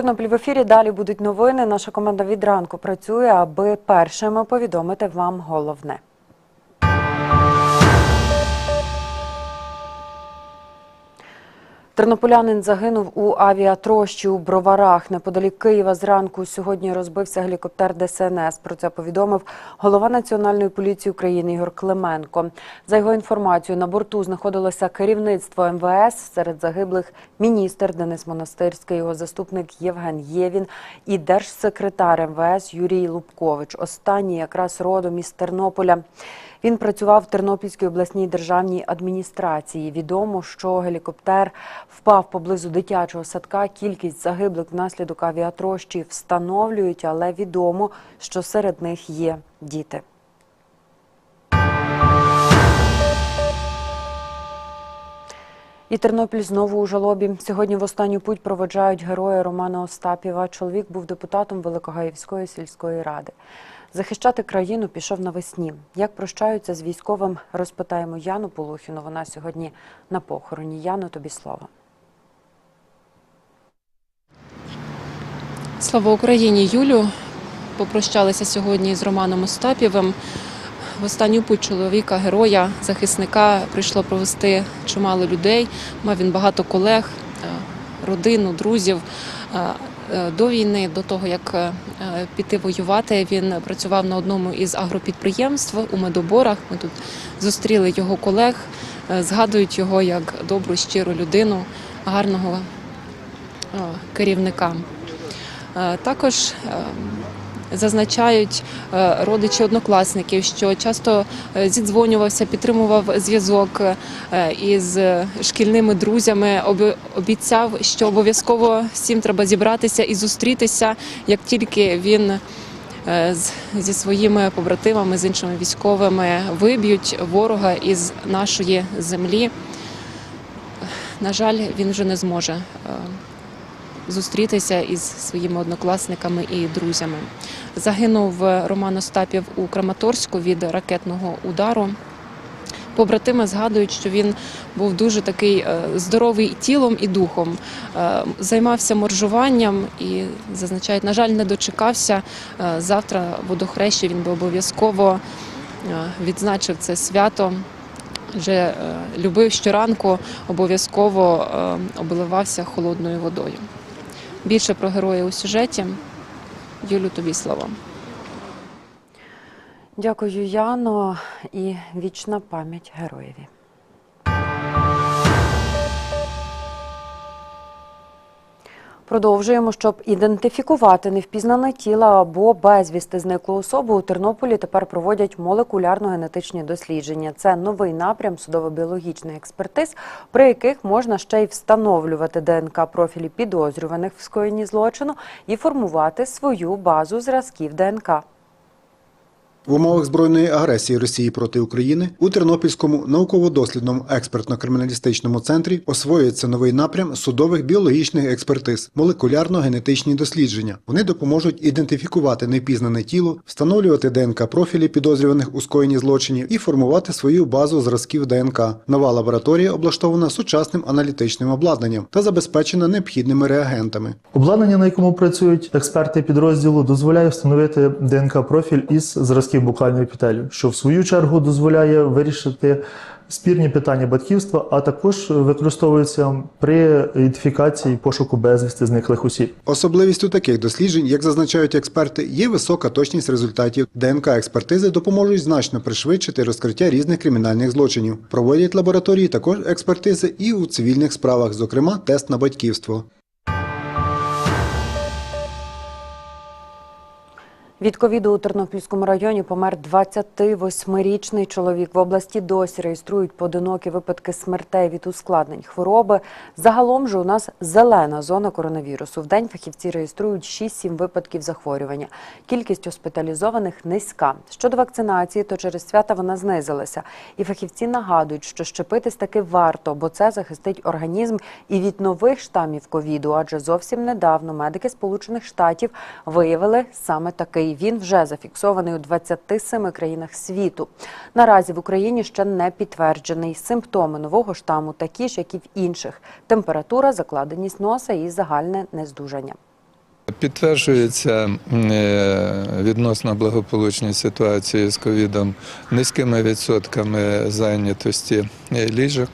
Тернопіль в ефірі. Далі будуть новини. Наша команда від ранку працює, аби першими повідомити вам головне. Тернополянин загинув у авіатрощі у Броварах. Неподалік Києва зранку сьогодні розбився гелікоптер ДСНС. Про це повідомив голова Національної поліції України Ігор Клименко. За його інформацією, на борту знаходилося керівництво МВС. Серед загиблих міністр Денис Монастирський, його заступник Євген Євін і держсекретар МВС Юрій Лубкович. Останній якраз родом із Тернополя. Він працював в Тернопільській обласній державній адміністрації. Відомо, що гелікоптер впав поблизу дитячого садка. Кількість загиблих внаслідок авіатрощі встановлюють, але відомо, що серед них є діти. І Тернопіль знову у жалобі. Сьогодні в останню путь проводжають героя Романа Остапєва. Чоловік був депутатом Великогаївської сільської ради. Захищати країну пішов навесні. Як прощаються з військовим, розпитаємо Яну Полухіну. Вона сьогодні на похороні. Яно, тобі слово. Слава Україні, Юлю. Попрощалися сьогодні з Романом Остапєвим. В останню путь чоловіка, героя, захисника прийшло провести чимало людей. Мав він багато колег, е, родину, друзів. Е, До війни, до того як е, піти воювати, він працював на одному із агропідприємств у медоборах. Ми тут зустріли його колег, е, згадують його як добру, щиру людину, гарного керівника. Також е, зазначають е, родичі однокласників, що часто е, зідзвонювався, підтримував зв'язок е, із шкільними друзями. Обіцяв, що обов'язково всім треба зібратися і зустрітися, як тільки він. Зі своїми побратимами, з іншими військовими виб'ють ворога із нашої землі. На жаль, він вже не зможе зустрітися із своїми однокласниками і друзями. Загинув Роман Остапів у Краматорську від ракетного удару. Побратими згадують, що він був дуже такий е, здоровий тілом і духом, Е, займався моржуванням і зазначають, на жаль, не дочекався. Е, Завтра водохреща він би обов'язково відзначив це свято. Вже любив щоранку, обов'язково обливався холодною водою. Більше про героя у сюжеті. Юлю, тобі слово. Дякую, Яно, і вічна пам'ять героєві. Продовжуємо, щоб ідентифікувати невпізнане тіло або безвісти зниклу особу. У Тернополі тепер проводять молекулярно-генетичні дослідження. Це новий напрям судово-біологічних експертиз, при яких можна ще й встановлювати ДНК профілі підозрюваних в скоєнні злочину і формувати свою базу зразків ДНК. В умовах збройної агресії Росії проти України у Тернопільському науково-дослідному експертно-криміналістичному центрі освоюється новий напрям судових біологічних експертиз молекулярно-генетичні дослідження. Вони допоможуть ідентифікувати непізнане тіло, встановлювати ДНК профілі підозрюваних у скоєнні злочинів і формувати свою базу зразків ДНК. Нова лабораторія облаштована сучасним аналітичним обладнанням та забезпечена необхідними реагентами. Обладнання, на якому працюють експерти підрозділу, дозволяє встановити ДНК-профіль із зразків букальної епітелію, що в свою чергу дозволяє вирішити спірні питання батьківства, а також використовується при ідентифікації пошуку безвісти зниклих осіб. Особливістю таких досліджень, як зазначають експерти, є висока точність результатів. ДНК-експертизи допоможуть значно пришвидшити розкриття різних кримінальних злочинів. Проводять лабораторії також експертизи і у цивільних справах, зокрема тест на батьківство. Від ковіду у Тернопільському районі помер 28-річний чоловік. В області досі реєструють поодинокі випадки смертей від ускладнень хвороби. Загалом же у нас зелена зона коронавірусу. В день фахівці реєструють 6-7 випадків захворювання. Кількість госпіталізованих низька. Щодо вакцинації, то через свята вона знизилася. І фахівці нагадують, що щепитись таки варто, бо це захистить організм і від нових штамів ковіду. Адже зовсім недавно медики Сполучених Штатів виявили саме такий. Він вже зафіксований у 27 країнах світу. Наразі в Україні ще не підтверджений. Симптоми нового штаму такі ж, як і в інших: температура, закладеність носа і загальне нездужання. Підтверджується е, відносно благополучні ситуації з ковідом низькими відсотками зайнятості е, ліжок.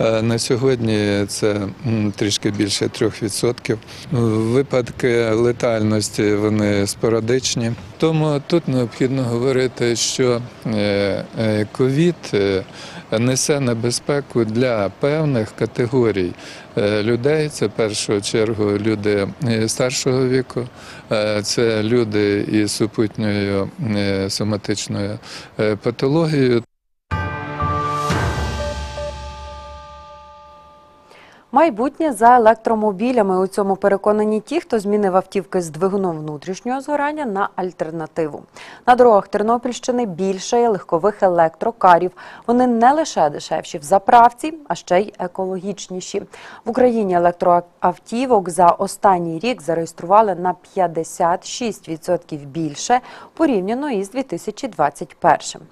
Е, На сьогодні це трішки більше 3%. Випадки летальності вони спорадичні. Тому тут необхідно говорити, що ковід несе небезпеку для певних категорій е, людей. Це в першу чергу люди е, старшого віку, е, це люди із супутньою соматичною патологією. Майбутнє за електромобілями. У цьому переконані ті, хто змінив автівки з двигуном внутрішнього згорання на альтернативу. На дорогах Тернопільщини більше легкових електрокарів. Вони не лише дешевші в заправці, а ще й екологічніші. В Україні електроавтівок за останній рік зареєстрували на 56% більше порівняно із 2021.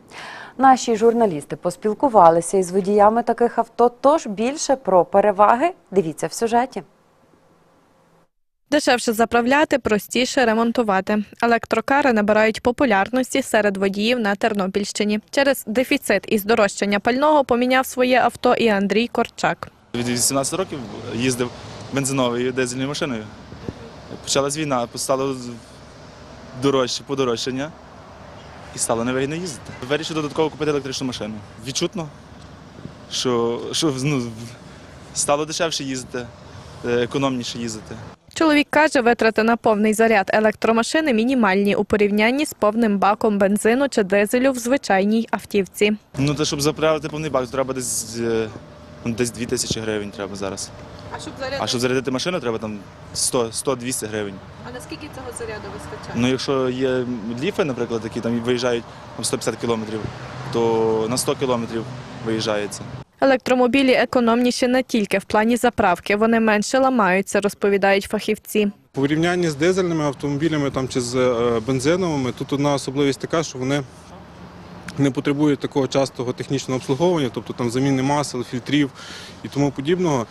Наші журналісти поспілкувалися із водіями таких авто. Тож більше про переваги дивіться в сюжеті. Дешевше заправляти, простіше ремонтувати. Електрокари набирають популярності серед водіїв на Тернопільщині. Через дефіцит і здорожчання пального поміняв своє авто і Андрій Корчак. Від 18 років їздив бензиновою дизельною машиною. Почалась війна, стало дорожче, подорожчання і стало невигідно їздити. Вирішив додатково купити електричну машину. Відчутно, що, що ну, стало дешевше їздити, е, економніше їздити. Чоловік каже, витрати на повний заряд електромашини мінімальні у порівнянні з повним баком бензину чи дизелю в звичайній автівці. Ну, то, щоб заправити повний бак, треба десь, е, десь 2 тисячі гривень треба зараз. А щоб А щоб зарядити машину, треба там 100 100-200 гривень. а наскільки цього заряду вистачає? Ну, якщо є ліфи, наприклад, які там виїжджають там 150 кілометрів, то на 100 кілометрів виїжджається. Електромобілі економніші не тільки в плані заправки, вони менше ламаються, розповідають фахівці. В порівнянні з дизельними автомобілями там, чи з е, бензиновими, тут одна особливість така, що вони не потребує такого частого технічного обслуговування, тобто там заміни масел, фільтрів і тому подібного.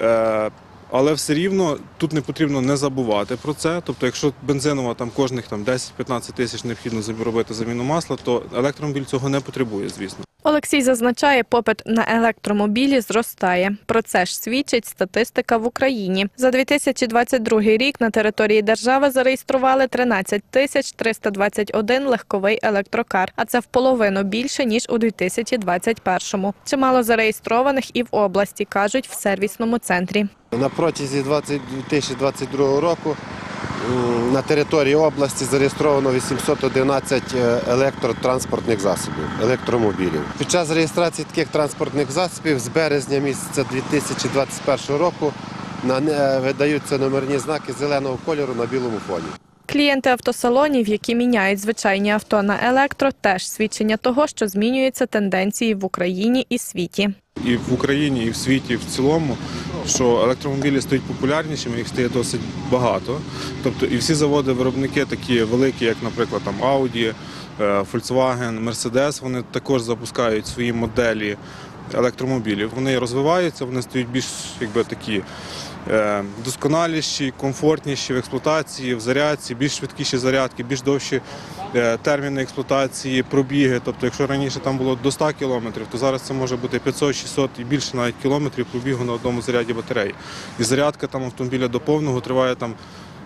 Е, Але все рівно тут не потрібно не забувати про це. Тобто, якщо бензинова там кожних там 10-15 тисяч необхідно робити заміну масла, то електромобіль цього не потребує, звісно. Олексій зазначає, попит на електромобілі зростає. Про це ж свідчить статистика в Україні. За 2022 рік на території держави зареєстрували 13 тисяч 321 легковий електрокар, а це в половину більше ніж у 2021-му. Чимало зареєстрованих і в області, кажуть в сервісному центрі. На протязі 20 2022 року на території області зареєстровано 811 е, електротранспортних засобів, електромобілів. Під час реєстрації таких транспортних засобів з березня місяця 2021 року е, видаються номерні знаки зеленого кольору на білому фоні. Клієнти автосалонів, які міняють звичайні авто на електро, теж свідчення того, що змінюються тенденції в Україні і світі. і в Україні, і в світі в цілому, що електромобілі стають популярнішими, їх стає досить багато. Тобто і всі заводи-виробники, такі великі, як, наприклад, там Audi, е, Volkswagen, Mercedes, вони також запускають свої моделі електромобілів. Вони розвиваються, вони стають більш якби такі. Е, Досконаліші, комфортніші в експлуатації, в зарядці, більш швидкіші зарядки, більш довші е, терміни експлуатації, пробіги. Тобто, якщо раніше там було до 100 кілометрів, то зараз це може бути 500, 600 і більше навіть кілометрів пробігу на одному заряді батареї. І зарядка там автомобіля до повного триває там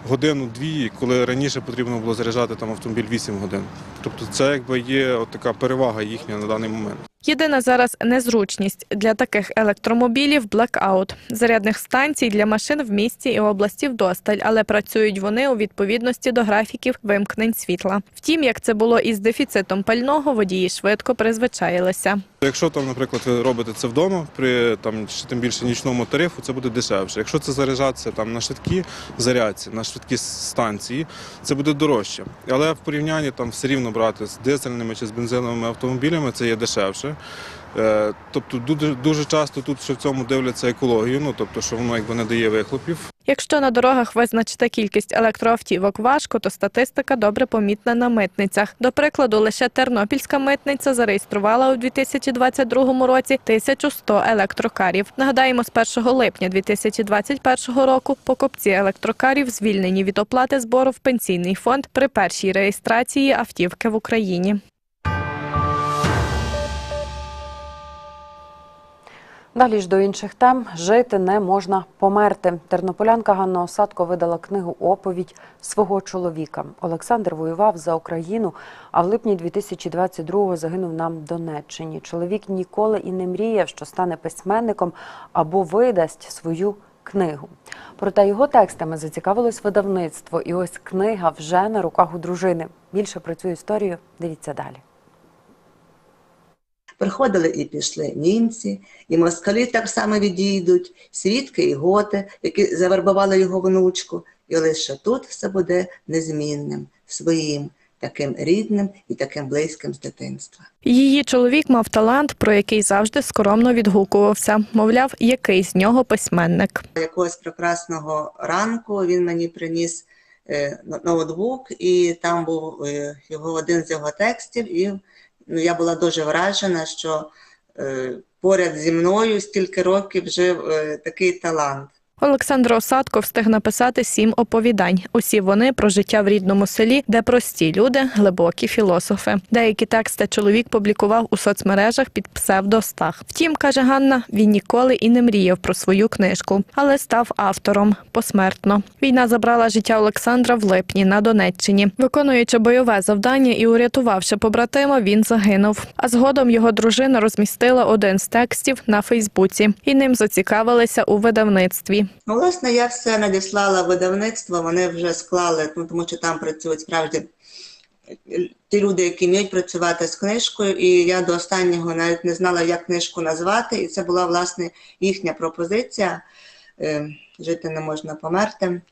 годину-дві, коли раніше потрібно було заряджати там автомобіль 8 годин. Тобто це якби є от така перевага їхня на даний момент. Єдина зараз незручність для таких електромобілів блекаут. Зарядних станцій для машин в місті і області вдосталь, але працюють вони у відповідності до графіків вимкнень світла. Втім, як це було із дефіцитом пального, водії швидко призвичаїлися. Якщо там, наприклад, ви робите це вдома при там ще тим більше нічному тарифу, це буде дешевше. Якщо це заряджатися там на швидкі зарядці, на швидкі станції, це буде дорожче. Але в порівнянні там все рівно брати з дизельними чи з бензиновими автомобілями, це є дешевше. Е, Тобто дуже, дуже часто тут ще в цьому дивляться екологію, ну тобто, що воно якби не дає вихлопів. Якщо на дорогах визначити кількість електроавтівок важко, то статистика добре помітна на митницях. До прикладу, лише Тернопільська митниця зареєструвала у 2022 році 1100 електрокарів. Нагадаємо, з 1 липня 2021 року покупці електрокарів звільнені від оплати збору в пенсійний фонд при першій реєстрації автівки в Україні. Далі ж до інших тем жити не можна померти. Тернополянка Ганна Осадко видала книгу Оповідь свого чоловіка. Олександр воював за Україну, а в липні 2022-го загинув нам Донеччині. Чоловік ніколи і не мріяв, що стане письменником або видасть свою книгу. Проте його текстами зацікавилось видавництво, і ось книга вже на руках у дружини. Більше про цю історію дивіться далі. Приходили і пішли німці, і москалі так само відійдуть, свідки і готи, які завербували його внучку. І лише тут все буде незмінним, своїм, таким рідним і таким близьким з дитинства. Її чоловік мав талант, про який завжди скромно відгукувався. Мовляв, який з нього письменник. Якогось прекрасного ранку він мені приніс е, ноутбук, і там був е, його один з його текстів. І ну, я була дуже вражена, що е, поряд зі мною стільки років жив е, такий талант. Олександр Осадко встиг написати сім оповідань. Усі вони про життя в рідному селі, де прості люди, глибокі філософи. Деякі тексти чоловік публікував у соцмережах під псевдостах. Втім, каже Ганна, він ніколи і не мріяв про свою книжку, але став автором посмертно. Війна забрала життя Олександра в липні на Донеччині. Виконуючи бойове завдання і урятувавши побратима, він загинув. А згодом його дружина розмістила один з текстів на Фейсбуці, і ним зацікавилися у видавництві. Ну, власне, я все надіслала видавництво, вони вже склали, ну, тому що там працюють справді ті люди, які вміють працювати з книжкою, і я до останнього навіть не знала, як книжку назвати, і це була, власне, їхня пропозиція е, «Жити не можна померти».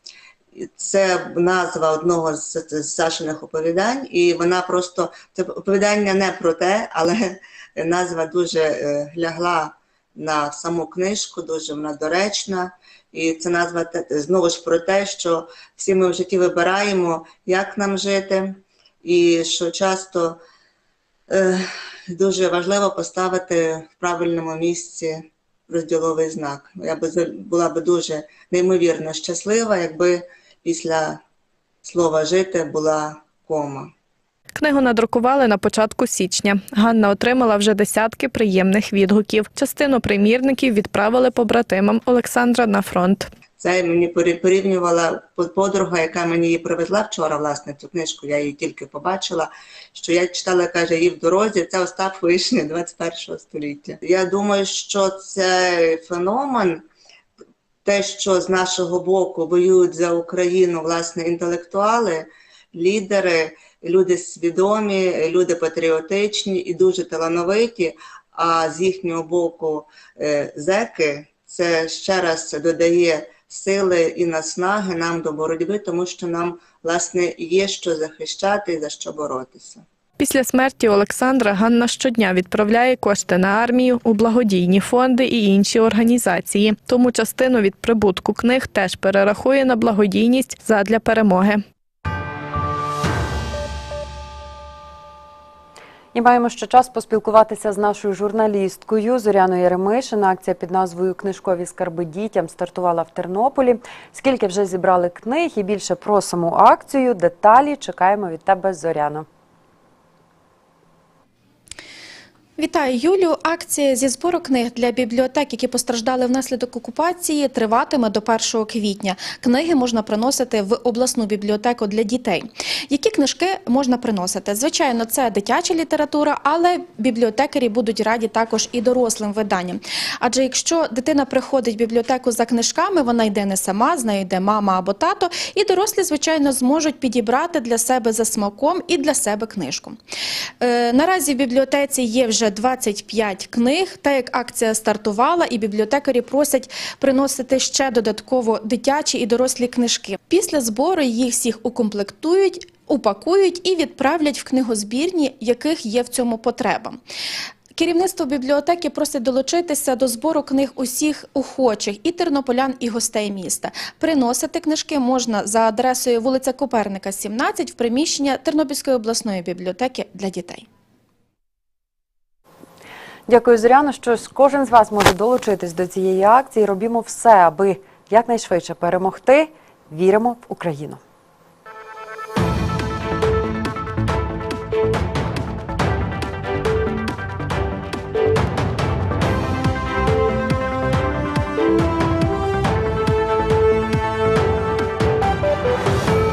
Це назва одного з, з Сашиних оповідань, і вона просто це оповідання не про те, але назва дуже е, лягла на саму книжку, дуже вона доречна. І це назва знову ж про те, що всі ми в житті вибираємо, як нам жити, і що часто е, дуже важливо поставити в правильному місці розділовий знак. Я би була би дуже неймовірно щаслива, якби після слова жити була кома. Книгу надрукували на початку січня. Ганна отримала вже десятки приємних відгуків. Частину примірників відправили побратимам Олександра на фронт. Це мені порівнювала подруга, яка мені її привезла вчора, власне, цю книжку, я її тільки побачила, що я читала, каже, її в дорозі, це Остап Вишня 21 століття. Я думаю, що цей феномен, те, що з нашого боку воюють за Україну, власне, інтелектуали, лідери, люди свідомі, люди патріотичні і дуже талановиті, а з їхнього боку е, зеки, це ще раз додає сили і наснаги нам до боротьби, тому що нам власне є що захищати і за що боротися. Після смерті Олександра Ганна щодня відправляє кошти на армію у благодійні фонди і інші організації. Тому частину від прибутку книг теж перерахує на благодійність задля перемоги. І маємо ще час поспілкуватися з нашою журналісткою Зоряною Яремишина. Акція під назвою Книжкові скарби дітям стартувала в Тернополі. Скільки вже зібрали книг і більше про саму акцію. Деталі чекаємо від тебе, Зоряно. Вітаю, Юлю. Акція зі збору книг для бібліотек, які постраждали внаслідок окупації, триватиме до 1 квітня. Книги можна приносити в обласну бібліотеку для дітей. Які книжки можна приносити? Звичайно, це дитяча література, але бібліотекарі будуть раді також і дорослим виданням. Адже якщо дитина приходить в бібліотеку за книжками, вона йде не сама, з нею йде мама або тато, і дорослі, звичайно, зможуть підібрати для себе за смаком і для себе книжку. Е, наразі в бібліотеці є вже 25 книг. Та як акція стартувала, і бібліотекарі просять приносити ще додатково дитячі і дорослі книжки. Після збору їх всіх укомплектують. Упакують і відправлять в книгозбірні, яких є в цьому потреба. Керівництво бібліотеки просить долучитися до збору книг усіх охочих і тернополян, і гостей міста. Приносити книжки можна за адресою вулиця Коперника, 17 в приміщення Тернопільської обласної бібліотеки для дітей. Дякую, Зоряно. Що кожен з вас може долучитись до цієї акції. Робімо все, аби якнайшвидше перемогти. Віримо в Україну.